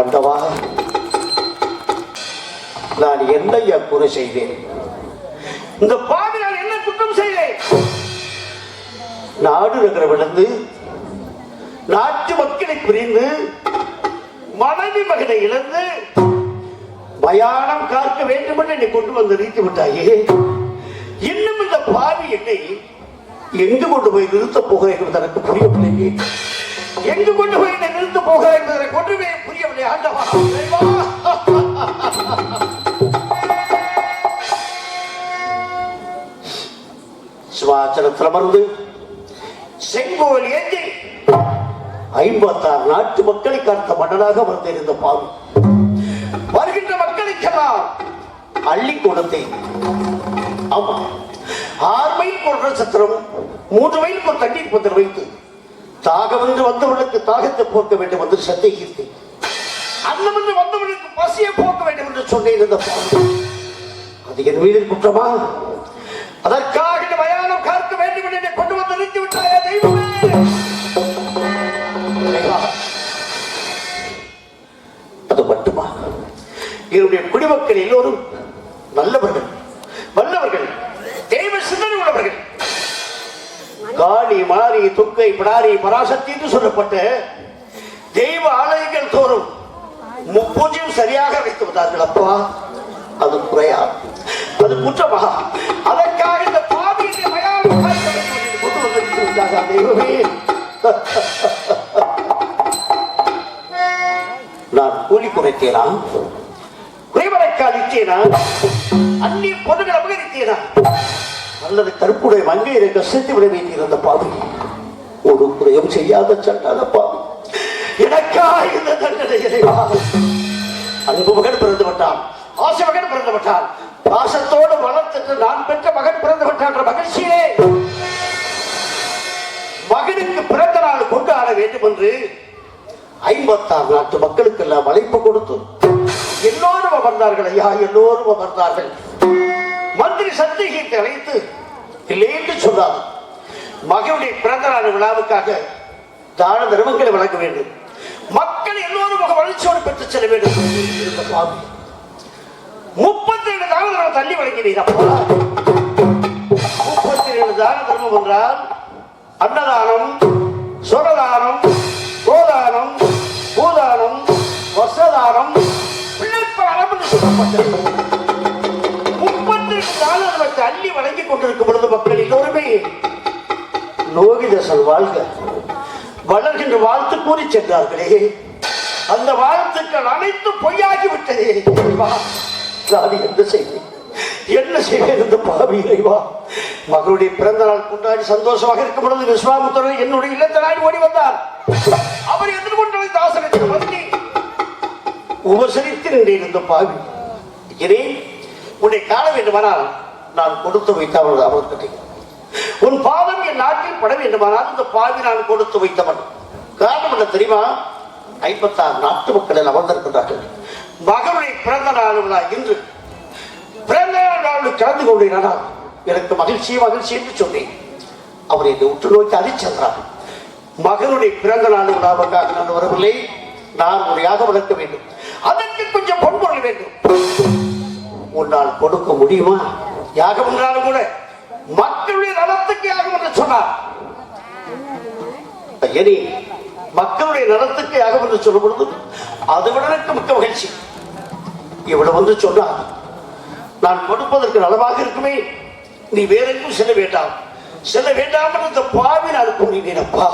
ஆண்டவா நான் என்னையா குறை செய்தேன்? இந்த பாவி நான் என்ன குற்றம் செய்தேன்? நாடு நகரமிழந்து நாட்டு மக்களை பிரிந்து மனைவி மகனை இழந்து மயானம் காக்க வேண்டும் என்று என்னை கொண்டு வந்து நிறுத்தி விட்டாயே. இன்னும் இந்த பாவி என்னை எங்கு கொண்டு போய் நிறுத்தப் போக என்பது எனக்கு புரியவில்லையே. எங்கு கொண்டு போய் என்னை நிறுத்த போக என்பது எனக்கு ஒன்றுமே புரியவில்லை ஆண்டவா. இறைவா. அமர்ந்து செங்கோல் ஏந்தி. ஐம்பத்தாறு நாட்டு மக்களை காத்த மன்னனாக வந்திருந்த பாவி. வருகின்ற மக்களுக்கெல்லாம் அள்ளி கொடுத்தேன் ஆமா. ஆறு மைல் போன்ற சத்திரம் மூன்று மைல் போன்ற தண்ணீர் பந்தல் வைத்து தாகம் என்று வந்தவர்களுக்கு தாகத்தை போக்க வேண்டும் என்று சந்தேகித்தேன். அன்னம் என்று வந்தவனுக்கு பசியை போக்க வேண்டும் என்று சொல்லியிருந்த அது என் வீடு குற்றமா? அதற்காக இந்த மயானம் காக்க வேண்டும் என்று கொண்டு வந்து நிறுத்தி விட்டாயா தெய்வமே! அது மட்டுமா? என்னுடைய குடிமக்கள் எல்லோரும் நல்லவர்கள் வல்லவர்கள் தெய்வ சிந்தனை உள்ளவர்கள். காளி மாரி துக்கை பிடாரி பராசக்தி என்று சொல்லப்பட்ட தெய்வ ஆலயங்கள் தோறும் முப்பூஜ்யம் சரியாக வைத்து விட்டார்கள். அப்பா அது குறையா? அது குற்றமாக அதற்காக இந்த பாவியை நான் கூலி குறைத்தேனா? குறைவரைக்கால் இட்டேனா அந்நிய பொருள்கள் அபகரித்தேனா? அல்லது கருப்புடைய மங்கையரை கஷ்டத்தை விட வேண்டியிருந்த பாவி. ஒரு குறையும் செய்யாத சட்டாத பாவி இந்த தண்டனை இறைவா அன்பு மகன் பிறந்து விட்டான் ஆசை மகன் பிறந்து விட்டான் பாசத்தோடு வளர்த்துட்டு நான் பெற்ற மகன் பிறந்து விட்டான் என்ற மகிழ்ச்சியே மகனுக்கு பிறந்த நாள் கொண்டாட வேண்டும் என்று ஐம்பத்தாறு நாட்டு மக்களுக்கெல்லாம் அழைப்பு கொடுத்து எல்லோரும் அமர்ந்தார்கள். ஐயா எல்லோரும் அமர்ந்தார்கள். மந்திரி சத்தியகீத்தை அழைத்து இல்லை என்று சொன்னார். மகனுடைய பிறந்த நாள் விழாவுக்காக தான தர்மங்களை வழங்க வேண்டும். மக்கள் எல்லோரும் முக வளர்ச்சியோடு பெற்று செல்ல வேண்டும் இருந்த பாவி. முப்பத்தி ரெண்டு தான தள்ளி வழங்கினீர் முப்பத்தி ரெண்டு தான தர்மம் என்றால் அன்னதானம் சுரதானம் கோதானம் பூதானம் வசதானம் பிள்ளைப்பானம் என்று சொல்லப்பட்டது முப்பத்தி ரெண்டு தான தள்ளி வழங்கிக் கொண்டிருக்கும் பொழுது மக்கள் எல்லோருமே லோகிதசன் வாழ்க. வளர்கின்ற வாழ்த்து கூறி சென்றார்களே. அந்த வாழ்த்துக்கள் அனைத்தும் பொய்யாகி விட்டதே. நான் என்ன செய்வேன் என்ன செய்வேன் இந்த பாவி இறைவா? மகளுடைய பிறந்த நாள் கொண்டாடி சந்தோஷமாக இருக்கும் பொழுது விஸ்வாமித்திரர் என்னுடைய இல்லத்தனாடி ஓடி வந்தார். அவர் எதிர்கொண்டு தாசனத்தில் வந்து உபசரித்து நின்றிருந்த பாவி. இனி உன்னை காண வேண்டுமானால் நான் கொடுத்து வைத்த அவள் அவர்கிட்ட உன் பாவ நாட்டில் பட வேண்டுமானால் இந்த பாவி நான் கொடுத்து வைத்தவன். காரணம் என்ன தெரியுமா? ஐம்பத்தாறு நாட்டு மக்களில் எல்லாம் அமர்ந்திருக்கின்றார்கள். மகனுடைய பிறந்த நாள் விழா இன்று பிறந்த நாள் கலந்து கொண்டிருந்தால் எனக்கு மகிழ்ச்சி மகிழ்ச்சி என்று சொன்னேன். அவர் என்னை உற்று நோக்கி அதிர்ச்சென்றார் மகனுடைய பிறந்த நாள் விழாவுக்காக நான் வரவில்லை. நான் முறையாக வளர்க்க வேண்டும். அதற்கு கொஞ்சம் பொன்பொருள் வேண்டும். உன்னால் கொடுக்க முடியுமா? யாகம் என்றாலும் கூட மக்கள் நலத்துக்கு என்று சொன்னார். இனி மக்களுடைய நலத்துக்கு யாகம் என்று சொல்லும் பொழுது அதை விட எனக்கு மிக்க மகிழ்ச்சி. இவ்வளவு வந்து சொன்னார் நான் கொடுப்பதற்கு நலமாக இருக்குமே நீ வேற எங்கும் செல்ல வேண்டாம். செல்ல வேண்டாம் என்று இந்த பாவி நான் கூறினேனப்பா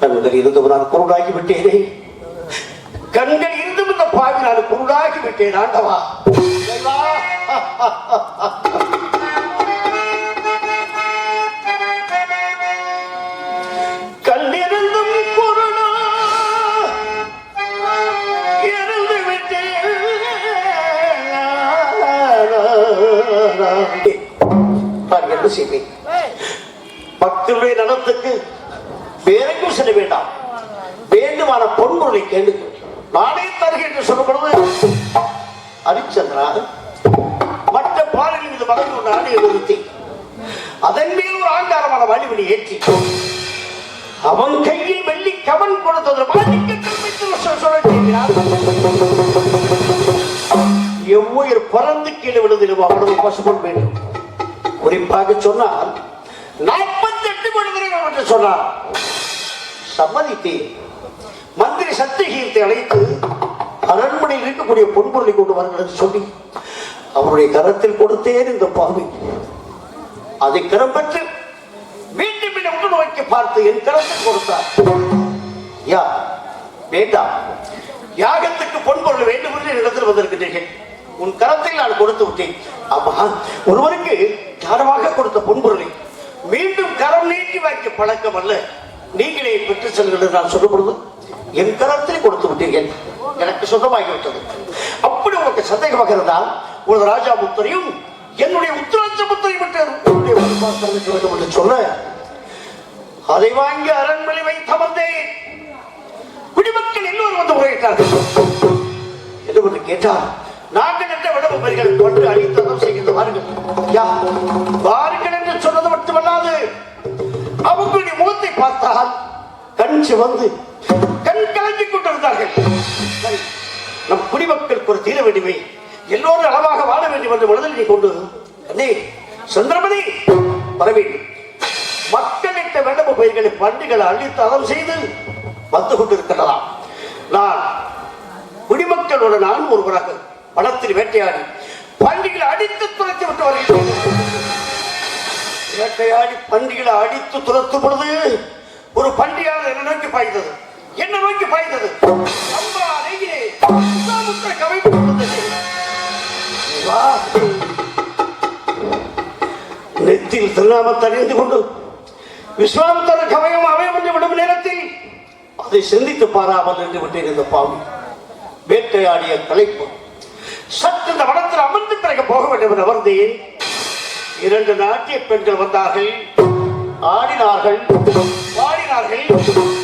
கண்கள் இருந்தும் நான் குருடாகி விட்டேனே. கண்கள் இருந்தும் இந்த பாவி நான் குருடாகி விட்டேன் ஆண்டவா. ஒரு அதன் மேல் ஒரு ஆங்காரமான வழிவழி ஏற்றி அவன் கையில் வெள்ளி கவன் கொடுத்தது எவ்வுயிர் பறந்து கீழே விழுந்திலும் அவ்வளவு பசுபொன் வேண்டும். குறிப்பாக சொன்னால் நாற்பத்தி எட்டு விழுந்திரும் என்று சொன்னார். சம்மதித்தேன். மந்திரி சத்தியகீர்த்தை அழைத்து அரண்மனையில் இருக்கக்கூடிய பொன்பொருளை கொண்டு வருகிறது சொல்லி அவருடைய கரத்தில் கொடுத்தேன் இந்த பாவி. அதை கரம் பெற்று மீண்டும் உற்று நோக்கி பார்த்து என் கரத்தில் கொடுத்தார். யா வேண்டாம் யாகத்துக்கு பொன்பொருள் வேண்டும் என்று இடத்தில் வந்திருக்கிறீர்கள் உன் கரத்தில் நான் கொடுத்து விட்டேன். ஆமா ஒருவருக்கு தானமாக கொடுத்த பொன்பொருளை மீண்டும் கரம் நீட்டி வாங்கிய பழக்கம் அல்ல. நீங்களே பெற்று செல்கிறது நான் சொல்லும் பொழுது என் கரத்தில் கொடுத்து விட்டீர்கள். எனக்கு சொந்தமாகிவிட்டது. அப்படி உங்களுக்கு சந்தேகமாக இருந்தால் உனது ராஜா புத்தரையும் என்னுடைய உத்தராட்ச புத்தரையும் உன்னுடைய வருமானம் வேண்டும் என்று சொல்ல அதை வாங்கி அரண்மனை வைத்து அமர்ந்தேன். குடிமக்கள் எல்லோரும் வந்து முறையிட்டார்கள் என்று கேட்டால் நாங்கள் என்ற விடவு பெரிகள் கொண்டு அழித்ததம் செய்கிறது வாருங்கள். யா வாருங்கள் என்று சொன்னது மட்டுமல்லாது அவங்களுடைய முகத்தை பார்த்தால் கண் சிவந்து கண் கலங்கிக் கொண்டிருந்தார்கள். நம் குடிமக்களுக்கு ஒரு தீர வேண்டுமே. எல்லோரும் அளவாக வாழ வேண்டும் என்று மனதில் கொண்டு அண்ணே சந்திரமதி வரவேன் மக்களிட்ட வேண்டம பயிர்களை பண்டிகளை அழித்து அதம் செய்து வந்து கொண்டிருக்கிறதாம் நான் குடிமக்களோட நான் ஒருவராக பணத்தில் வேட்டையாடி பண்டிகளை அடித்து துரத்தி விட்டு வருகிறேன். வேட்டையாடி பண்டிகளை அடித்து துரத்தும் பொழுது ஒரு பண்டிகையாளர் என்ன நோக்கி பாய்ந்தது. என்ன நோக்கி பாய்ந்தது. அம்மா அருகிலே கவிப்பு நெத்தில் திருநாமத்தை அறிந்து கொண்டு விஸ்வாமித்திர கவயம் அமைய விடும் நேரத்தில் அதை சிந்தித்து பாராமல் நின்று விட்டிருந்த பாவி. வேட்டையாடிய தலைப்பு. சற்று இந்த வனத்தில் அமர்ந்து பிறகு போக வேண்டும் என வந்தேன் இரண்டு நாட்டிய பெண்கள் வந்தார்கள். ஆடினார்கள். பாடினார்கள்.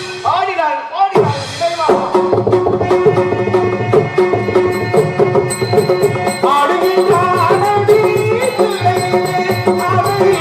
ஆடுகின்றானடி பிள்ளையிலே, அதை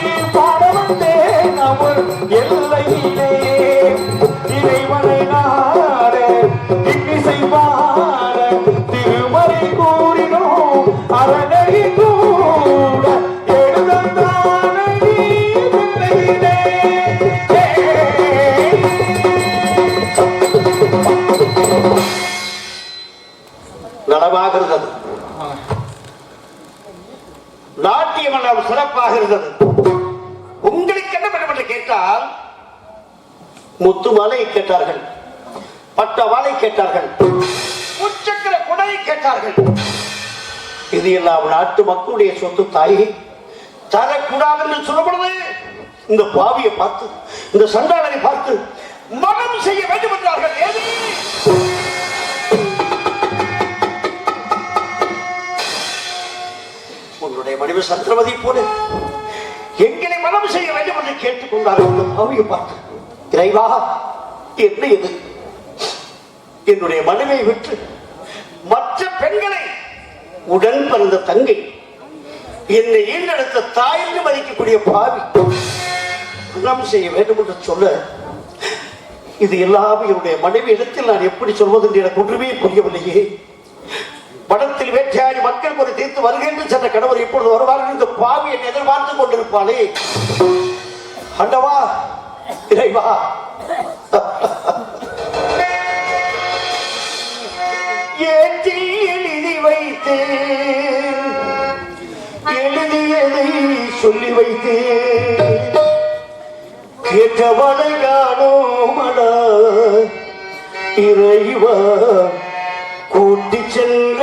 முத்து மாலை கேட்டார்கள். பட்ட மாலை கேட்டார்கள். உச்சக்கர குடையை கேட்டார்கள். இது எல்லாம் நாட்டு மக்களுடைய சொத்து தாயை. தரக்கூடாது என்று சொல்லும் பொழுது இந்த பாவியை பார்த்து இந்த சண்டாளனை பார்த்து மனம் செய்ய வேண்டும் என்றார்கள். ஏது? உன்னுடைய மனைவி சந்திரமதி போல எங்களை மனம் செய்ய வேண்டும் என்று கேட்டுக்கொண்டார்கள். அந்த பாவியை பார்த்து இறைவா என்ன இது? என்னுடைய மனைவியை விற்று மற்ற பெண்களை உடன் பிறந்த தங்கை என்னை ஈண்டெடுத்த தாய் என்று மதிக்கக்கூடிய பாவி குணம் செய்ய வேண்டும் என்று சொல்ல இது எல்லாமே என்னுடைய மனைவி இடத்தில் நான் எப்படி சொல்வது என்று எனக்கு ஒன்றுமே புரியவில்லையே. படத்தில் வேட்டையாடி மக்கள் ஒரு தீர்த்து வருகின்ற சென்ற கணவர் இப்பொழுது வருவார்கள் இந்த பாவி என்னை எதிர்பார்த்து கொண்டிருப்பாளே. அண்டவா இறைவா. ஏற்றி எழுதி வைத்தேன். எழுதியதை சொல்லி வைத்தேன். கேட்டவளை காணோமடா. இறைவா கூட்டி சென்ற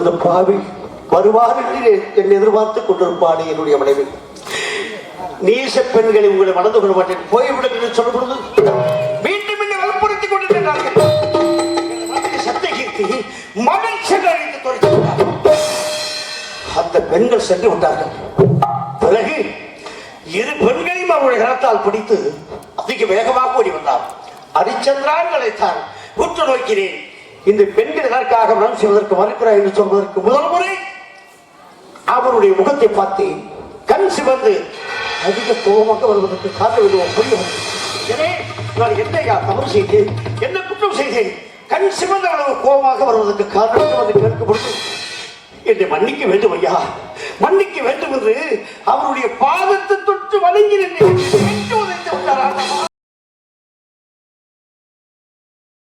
அந்த பாவி வருவார் என்று என் எதிர்பார்த்து கொண்டிருப்பாடு என்னுடைய மனைவி. நீச பெண்களை உங்களை மணந்து கொள்ள மாட்டேன். போய்விடும் என்று சொல்லப்படுது மீண்டும் என்னை வலுப்படுத்திக் கொண்டிருக்கிறார்கள் சத்தகீர்த்தி மகன் சென்று அழைத்து அந்த பெண்கள் சென்று விட்டார்கள். பிறகு இரு பெண்களையும் அவருடைய கரத்தால் பிடித்து அதிக வேகமாக ஓடி வந்தார். ஹரிச்சந்திரான் அழைத்தார். உற்று நோக்கிறேன். இந்த பெண்கள் இதற்காக மனம் செய்வதற்கு மறுக்கிறார் என்று சொல்வதற்கு முதல் முறை அவருடைய முகத்தை பார்த்து கண் சிவந்து அதிக கோபமாக வருவதற்கு காரணம் விடுவோம் புரியும் நான் என்ன தவறு செய்தேன்? என்ன குற்றம் செய்தேன்? கண் சிவந்த அளவு கோபமாக வருவதற்கு காரணம் வந்து கேட்கப்படுது என்னை மன்னிக்க வேண்டும் ஐயா. மன்னிக்க வேண்டும் என்று அவருடைய பாதத்தை தொற்று வணங்கி நின்று